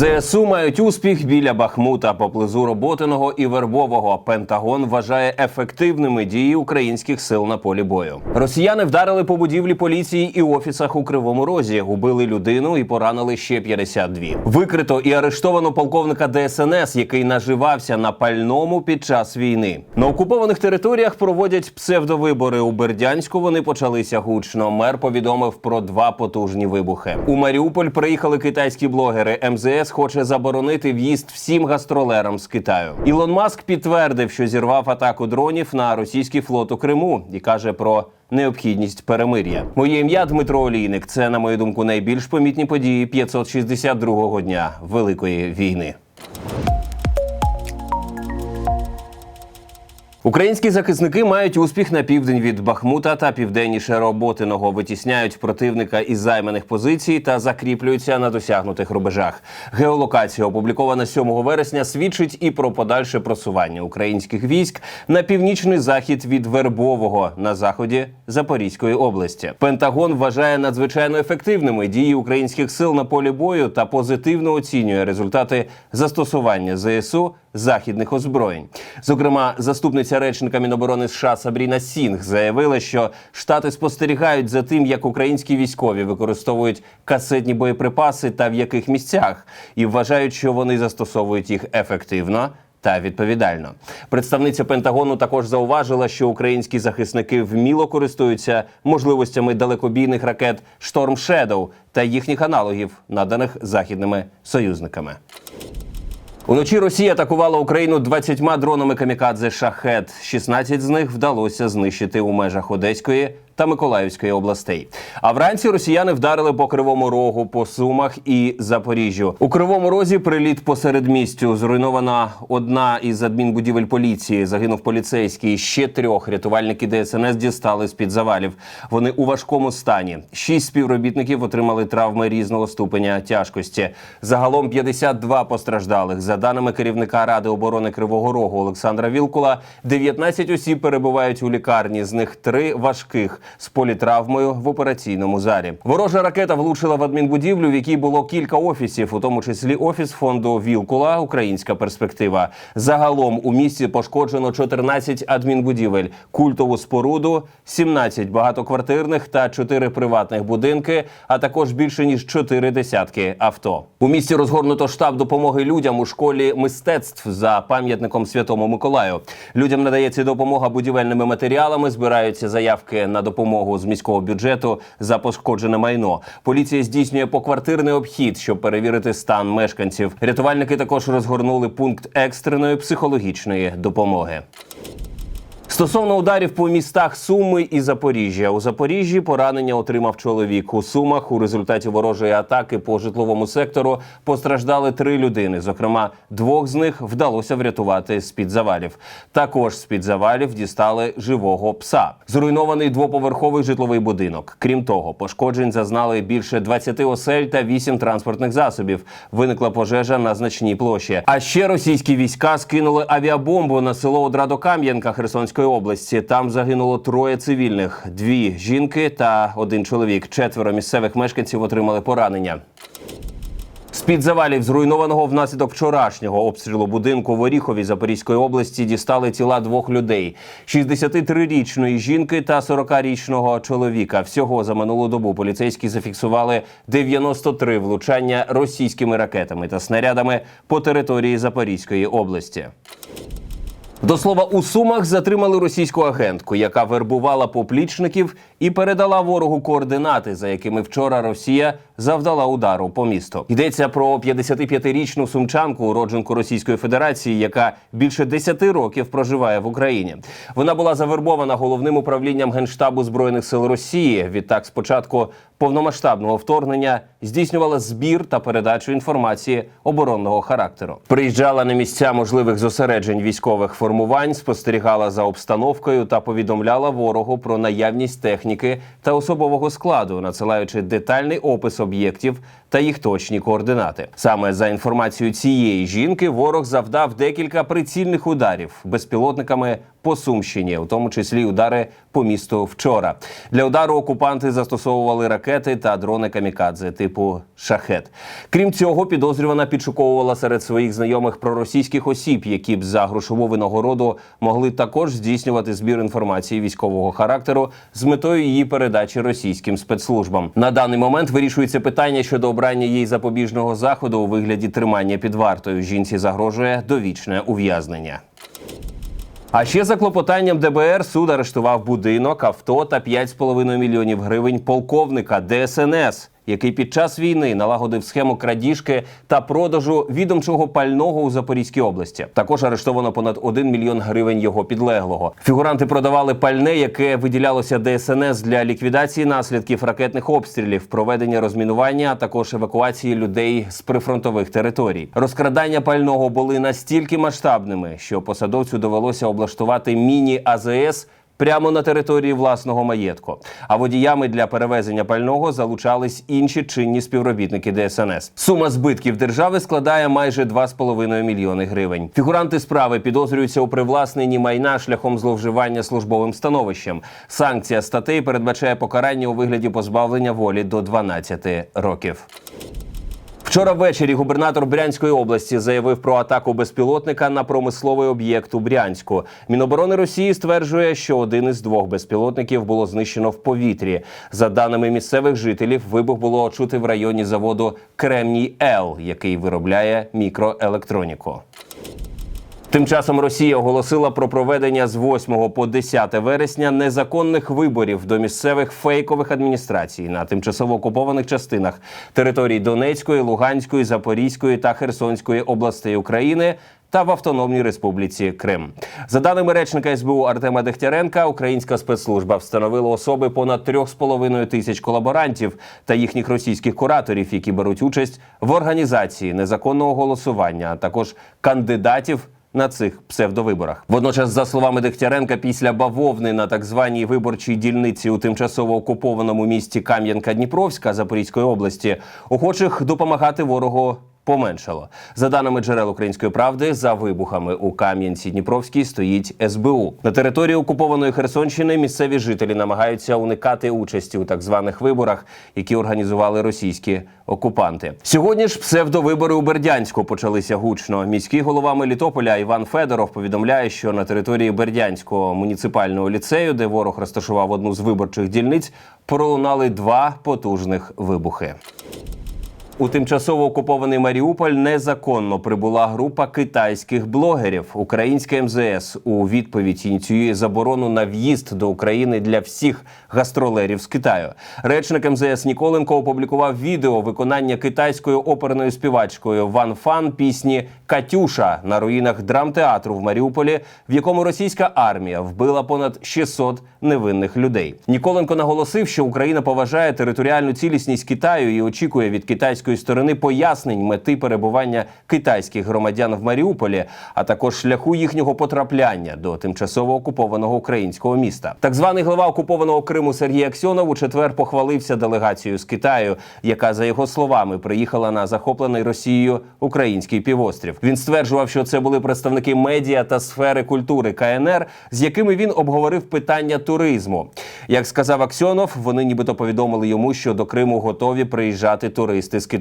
ЗСУ мають успіх біля Бахмута поблизу Роботиного і Вербового. Пентагон вважає ефективними дії українських сил на полі бою. Росіяни вдарили по будівлі поліції і офісах у Кривому Розі, убили людину і поранили ще 52. Викрито і арештовано полковника ДСНС, який наживався на пальному під час війни. На окупованих територіях проводять псевдовибори. У Бердянську вони почалися гучно. Мер повідомив про два потужні вибухи. У Маріуполь приїхали китайські блогери. МЗС хоче заборонити в'їзд всім гастролерам з Китаю. Ілон Маск підтвердив, що зірвав атаку дронів на російський флот у Криму і каже про. Необхідність перемир'я. Моє ім'я Дмитро Олійник. Це, на мою думку, найбільш помітні події 562-го дня Великої війни. Українські захисники мають успіх на південь від Бахмута та південніше Роботиного. Витісняють противника із займаних позицій та закріплюються на досягнутих рубежах. Геолокація, опублікована 7 вересня, свідчить і про подальше просування українських військ на північний захід від Вербового на заході Запорізької області. Пентагон вважає надзвичайно ефективними дії українських сил на полі бою та позитивно оцінює результати застосування ЗСУ західних озброєнь. Зокрема, заступниця речника Міноборони США Сабріна Сінг заявила, що штати спостерігають за тим, як українські військові використовують касетні боєприпаси та в яких місцях, і вважають, що вони застосовують їх ефективно. Та відповідально представниця Пентагону також зауважила, що українські захисники вміло користуються можливостями далекобійних ракет Storm Shadow та їхніх аналогів, наданих західними союзниками. Уночі Росія атакувала Україну 20 дронами камікадзе шахет. 16 з них вдалося знищити у межах Одеської та Миколаївської областей. А вранці росіяни вдарили по кривому рогу, по сумах і Запоріжжю. У кривому розі приліт посеред містю. Зруйнована одна із адмінбудівель поліції. Загинув поліцейський. Ще трьох рятувальники ДСНС дістали з під завалів. Вони у важкому стані. Шість співробітників отримали травми різного ступеня тяжкості. Загалом 52 постраждалих. За даними керівника ради оборони Кривого Рогу Олександра Вілкула, 19 осіб перебувають у лікарні. З них три важких з політравмою в операційному залі. Ворожа ракета влучила в адмінбудівлю, в якій було кілька офісів, у тому числі офіс фонду Вілкула Українська перспектива. Загалом у місті пошкоджено 14 адмінбудівель, культову споруду, 17 багатоквартирних та 4 приватних будинки, а також більше ніж 4 десятки авто. У місті розгорнуто штаб допомоги людям у школі мистецтв за пам'ятником Святому Миколаю. Людям надається допомога будівельними матеріалами, збираються заявки на допомогу з міського бюджету за пошкоджене майно. Поліція здійснює поквартирний обхід, щоб перевірити стан мешканців. Рятувальники також розгорнули пункт екстреної психологічної допомоги. Стосовно ударів по містах Суми і Запоріжжя у Запоріжжі поранення отримав чоловік. У Сумах у результаті ворожої атаки по житловому сектору постраждали три людини. Зокрема, двох з них вдалося врятувати з під завалів. Також з під завалів дістали живого пса. Зруйнований двоповерховий житловий будинок. Крім того, пошкоджень зазнали більше 20 осель та 8 транспортних засобів. Виникла пожежа на значній площі. А ще російські війська скинули авіабомбу на село Одрадокам'янка Херсонської області. Там загинуло троє цивільних: дві жінки та один чоловік. Четверо місцевих мешканців отримали поранення. З-під завалів, зруйнованого внаслідок вчорашнього обстрілу будинку в Оріхові Запорізької області, дістали тіла двох людей: 63-річної жінки та 40-річного чоловіка. Всього за минулу добу поліцейські зафіксували 93 влучання російськими ракетами та снарядами по території Запорізької області. До слова, у Сумах затримали російську агентку, яка вербувала поплічників і передала ворогу координати, за якими вчора Росія завдала удару по місту. Йдеться про 55-річну сумчанку, уродженку Російської Федерації, яка більше 10 років проживає в Україні. Вона була завербована головним управлінням генштабу збройних сил Росії. Відтак, спочатку повномасштабного вторгнення здійснювала збір та передачу інформації оборонного характеру. Приїжджала на місця можливих зосереджень військових формувань, спостерігала за обстановкою та повідомляла ворогу про наявність техніки та особового складу, надсилаючи детальний опис об'єктів та їх точні координати. Саме за інформацією цієї жінки, ворог завдав декілька прицільних ударів безпілотниками по Сумщині, у тому числі удари по місту вчора. Для удару окупанти застосовували ракети та дрони камікадзе типу шахет. Крім цього, підозрювана підшуковувала серед своїх знайомих проросійських осіб, які б за грошову винагороду могли також здійснювати збір інформації військового характеру з метою її передачі російським спецслужбам. На даний момент вирішується питання щодо обрання їй запобіжного заходу у вигляді тримання під вартою. Жінці загрожує довічне ув'язнення. А ще за клопотанням ДБР суд арештував будинок, авто та 5,5 мільйонів гривень полковника ДСНС, який під час війни налагодив схему крадіжки та продажу відомчого пального у Запорізькій області. Також арештовано понад 1 мільйон гривень його підлеглого. Фігуранти продавали пальне, яке виділялося ДСНС для ліквідації наслідків ракетних обстрілів, проведення розмінування, а також евакуації людей з прифронтових територій. Розкрадання пального були настільки масштабними, що посадовцю довелося облаштувати міні АЗС прямо на території власного маєтку. А водіями для перевезення пального залучались інші чинні співробітники ДСНС. Сума збитків держави складає майже 2,5 мільйони гривень. Фігуранти справи підозрюються у привласненні майна шляхом зловживання службовим становищем. Санкція статей передбачає покарання у вигляді позбавлення волі до 12 років. Вчора ввечері губернатор Брянської області заявив про атаку безпілотника на промисловий об'єкт у Брянську. Міноборони Росії стверджує, що один із двох безпілотників було знищено в повітрі. За даними місцевих жителів, вибух було чути в районі заводу Кремній Л, який виробляє мікроелектроніку. Тим часом Росія оголосила про проведення з 8 по 10 вересня незаконних виборів до місцевих фейкових адміністрацій на тимчасово окупованих частинах територій Донецької, Луганської, Запорізької та Херсонської областей України. Та в Автономній Республіці Крим за даними речника СБУ Артема Дегтяренка, українська спецслужба встановила особи понад 3,5 тисяч колаборантів та їхніх російських кураторів, які беруть участь в організації незаконного голосування, а також кандидатів на цих псевдовиборах. Водночас, за словами Дегтяренка, після бавовни на так званій виборчій дільниці у тимчасово окупованому місті Кам'янка-Дніпровська Запорізької області, охочих допомагати ворогу. Поменшало за даними джерел української правди. За вибухами у Кам'янці Дніпровській стоїть СБУ на території окупованої Херсонщини. Місцеві жителі намагаються уникати участі у так званих виборах, які організували російські окупанти. Сьогодні ж псевдовибори у Бердянську почалися гучно. Міський голова Мелітополя Іван Федоров повідомляє, що на території Бердянського муніципального ліцею, де ворог розташував одну з виборчих дільниць, пролунали два потужних вибухи. У тимчасово окупований Маріуполь незаконно прибула група китайських блогерів. Українське МЗС у відповідь ініціює заборону на в'їзд до України для всіх гастролерів з Китаю. Речник МЗС Ніколенко опублікував відео виконання китайською оперною співачкою Ван Фан пісні Катюша на руїнах драмтеатру в Маріуполі, в якому російська армія вбила понад 600 невинних людей. Ніколенко наголосив, що Україна поважає територіальну цілісність Китаю і очікує від китайської сторони пояснень мети перебування китайських громадян в Маріуполі, а також шляху їхнього потрапляння до тимчасово окупованого українського міста. Так званий глава окупованого Криму Сергій Аксьонов у четвер похвалився делегацією з Китаю, яка за його словами приїхала на захоплений Росією український півострів. Він стверджував, що це були представники медіа та сфери культури КНР, з якими він обговорив питання туризму. Як сказав Аксьонов, вони нібито повідомили йому, що до Криму готові приїжджати туристи з Китаю.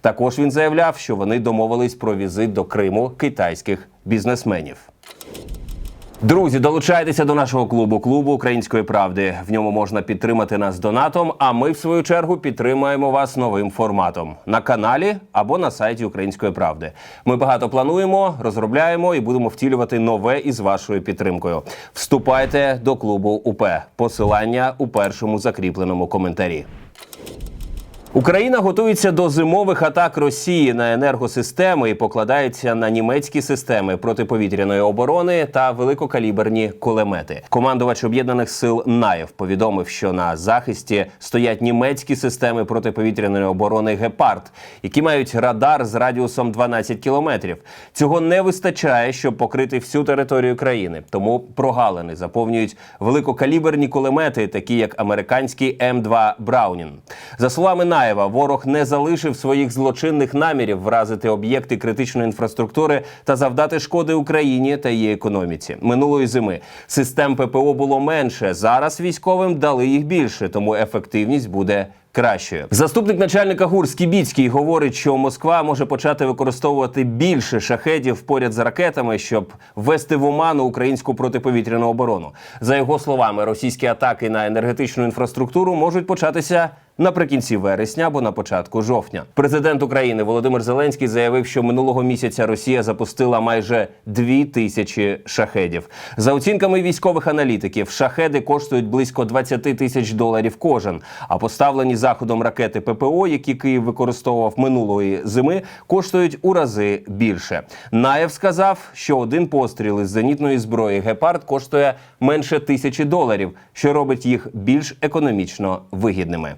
Також він заявляв, що вони домовились про візит до Криму китайських бізнесменів. Друзі, долучайтеся до нашого клубу клубу української правди. В ньому можна підтримати нас донатом. А ми, в свою чергу, підтримаємо вас новим форматом на каналі або на сайті Української правди. Ми багато плануємо, розробляємо і будемо втілювати нове із вашою підтримкою. Вступайте до клубу УП. Посилання у першому закріпленому коментарі. Україна готується до зимових атак Росії на енергосистеми і покладається на німецькі системи протиповітряної оборони та великокаліберні кулемети. Командувач об'єднаних сил Наєв повідомив, що на захисті стоять німецькі системи протиповітряної оборони Гепард, які мають радар з радіусом 12 кілометрів. Цього не вистачає, щоб покрити всю територію країни. Тому прогалини заповнюють великокаліберні кулемети, такі як американський М2 Браунін. За словами Наєва, Миколаєва ворог не залишив своїх злочинних намірів вразити об'єкти критичної інфраструктури та завдати шкоди Україні та її економіці. Минулої зими систем ППО було менше. Зараз військовим дали їх більше, тому ефективність буде. Кращою заступник начальника ГУР Скібіцький говорить, що Москва може почати використовувати більше шахедів поряд з ракетами, щоб ввести в оману українську протиповітряну оборону. За його словами, російські атаки на енергетичну інфраструктуру можуть початися наприкінці вересня або на початку жовтня. Президент України Володимир Зеленський заявив, що минулого місяця Росія запустила майже дві тисячі шахедів. За оцінками військових аналітиків, шахеди коштують близько 20 тисяч доларів кожен. А поставлені заходом ракети ППО, які Київ використовував минулої зими, коштують у рази більше. Наєв сказав, що один постріл із зенітної зброї гепард коштує менше тисячі доларів, що робить їх більш економічно вигідними.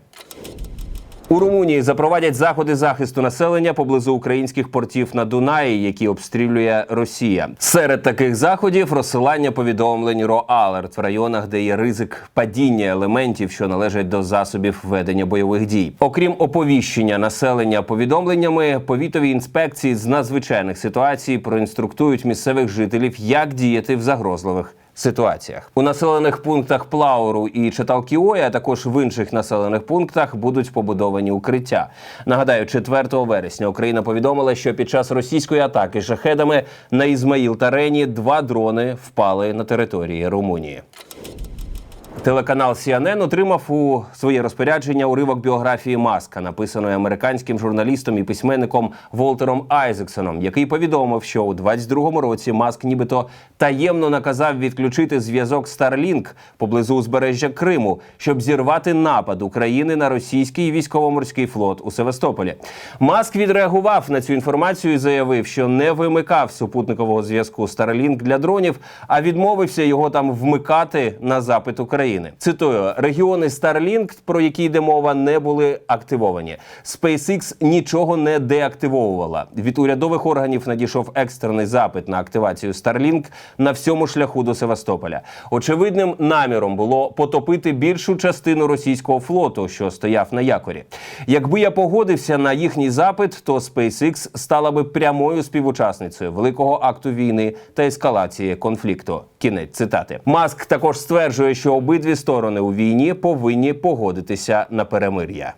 У Румунії запровадять заходи захисту населення поблизу українських портів на Дунаї, які обстрілює Росія. Серед таких заходів розсилання повідомлень РОАЛЕРТ в районах, де є ризик падіння елементів, що належать до засобів ведення бойових дій. Окрім оповіщення населення повідомленнями, повітові інспекції з надзвичайних ситуацій проінструктують місцевих жителів, як діяти в загрозливих ситуаціях. У населених пунктах Плауру і Читалкіоя, а також в інших населених пунктах будуть побудовані укриття. Нагадаю, 4 вересня Україна повідомила, що під час російської атаки шахедами на Ізмаїл та Рені два дрони впали на території Румунії. Телеканал CNN отримав у своє розпорядження уривок біографії Маска, написаної американським журналістом і письменником Волтером Айзексоном, який повідомив, що у 22-му році Маск нібито таємно наказав відключити зв'язок Starlink поблизу узбережжя Криму, щоб зірвати напад України на російський військово-морський флот у Севастополі. Маск відреагував на цю інформацію і заявив, що не вимикав супутникового зв'язку Starlink для дронів, а відмовився його там вмикати на запит України. Цитую: регіони Starlink, про які йде мова, не були активовані. SpaceX нічого не деактивовувала. Від урядових органів надійшов екстрений запит на активацію Starlink на всьому шляху до Севастополя. Очевидним наміром було потопити більшу частину російського флоту, що стояв на якорі. Якби я погодився на їхній запит, то SpaceX стала би прямою співучасницею великого акту війни та ескалації конфлікту. Кінець цитати. Маск також стверджує, що обидві сторони у війні повинні погодитися на перемир'я.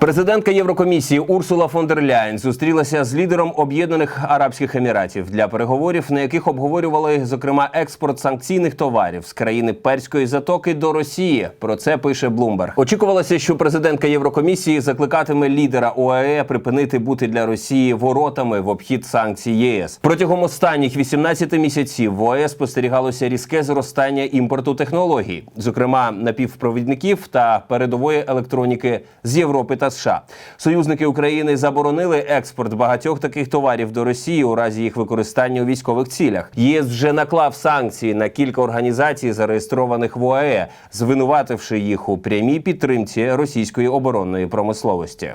Президентка Єврокомісії Урсула фон дер Ляйн зустрілася з лідером Об'єднаних Арабських Еміратів для переговорів, на яких обговорювали зокрема експорт санкційних товарів з країни Перської затоки до Росії. Про це пише Блумберг. Очікувалося, що президентка Єврокомісії закликатиме лідера ОАЕ припинити бути для Росії воротами в обхід санкцій ЄС. Протягом останніх 18 місяців в ОАЕ спостерігалося різке зростання імпорту технологій, зокрема напівпровідників та передової електроніки з Європи та США. Союзники України заборонили експорт багатьох таких товарів до Росії у разі їх використання у військових цілях. ЄС вже наклав санкції на кілька організацій, зареєстрованих в ОАЕ, звинувативши їх у прямій підтримці російської оборонної промисловості.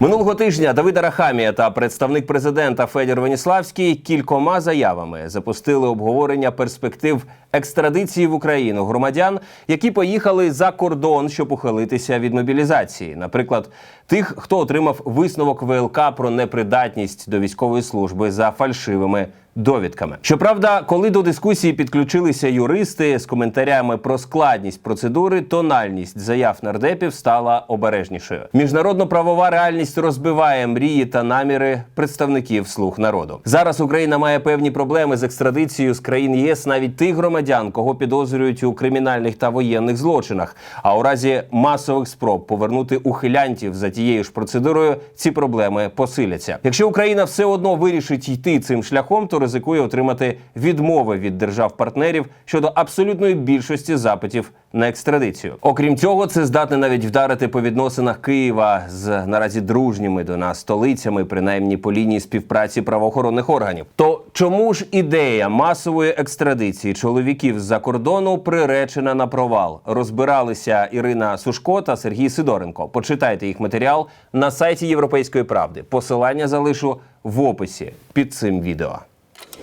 Минулого тижня Давида Рахамія та представник президента Федір Веніславський кількома заявами запустили обговорення перспектив екстрадиції в Україну громадян, які поїхали за кордон, щоб ухилитися від мобілізації. Наприклад, тих, хто отримав висновок ВЛК про непридатність до військової служби за фальшивими довідками. Щоправда, коли до дискусії підключилися юристи з коментарями про складність процедури, тональність заяв нардепів стала обережнішою. Міжнародно-правова реальність розбиває мрії та наміри представників слуг народу. Зараз Україна має певні проблеми з екстрадицією з країн ЄС, навіть тих громадян, кого підозрюють у кримінальних та воєнних злочинах. А у разі масових спроб повернути ухилянтів за тією ж процедурою, ці проблеми посиляться. Якщо Україна все одно вирішить йти цим шляхом, то ризикує отримати відмови від держав-партнерів щодо абсолютної більшості запитів на екстрадицію. Окрім цього, це здатне навіть вдарити по відносинах Києва з наразі дружніми до нас столицями, принаймні по лінії співпраці правоохоронних органів. То чому ж ідея масової екстрадиції чоловіків з-за кордону приречена на провал? Розбиралися Ірина Сушко та Сергій Сидоренко. Почитайте їх матеріал на сайті Європейської правди. Посилання залишу в описі під цим відео.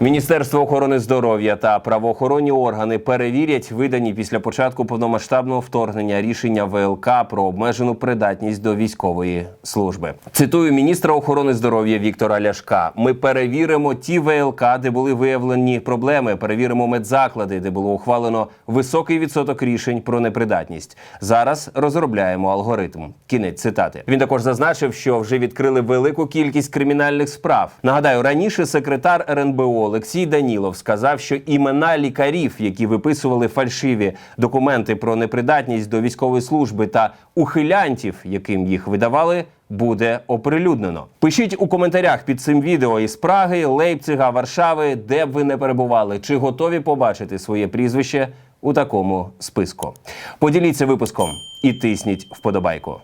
Міністерство охорони здоров'я та правоохоронні органи перевірять видані після початку повномасштабного вторгнення рішення ВЛК про обмежену придатність до військової служби. Цитую міністра охорони здоров'я Віктора Ляшка: Ми перевіримо ті ВЛК, де були виявлені проблеми. Перевіримо медзаклади, де було ухвалено високий відсоток рішень про непридатність. Зараз розробляємо алгоритм. Кінець цитати. Він також зазначив, що вже відкрили велику кількість кримінальних справ. Нагадаю, раніше секретар РНБО Олексій Данілов сказав, що імена лікарів, які виписували фальшиві документи про непридатність до військової служби та ухилянтів, яким їх видавали. Буде оприлюднено. Пишіть у коментарях під цим відео із Праги, Лейпцига, Варшави, де б ви не перебували, чи готові побачити своє прізвище у такому списку. Поділіться випуском і тисніть вподобайку.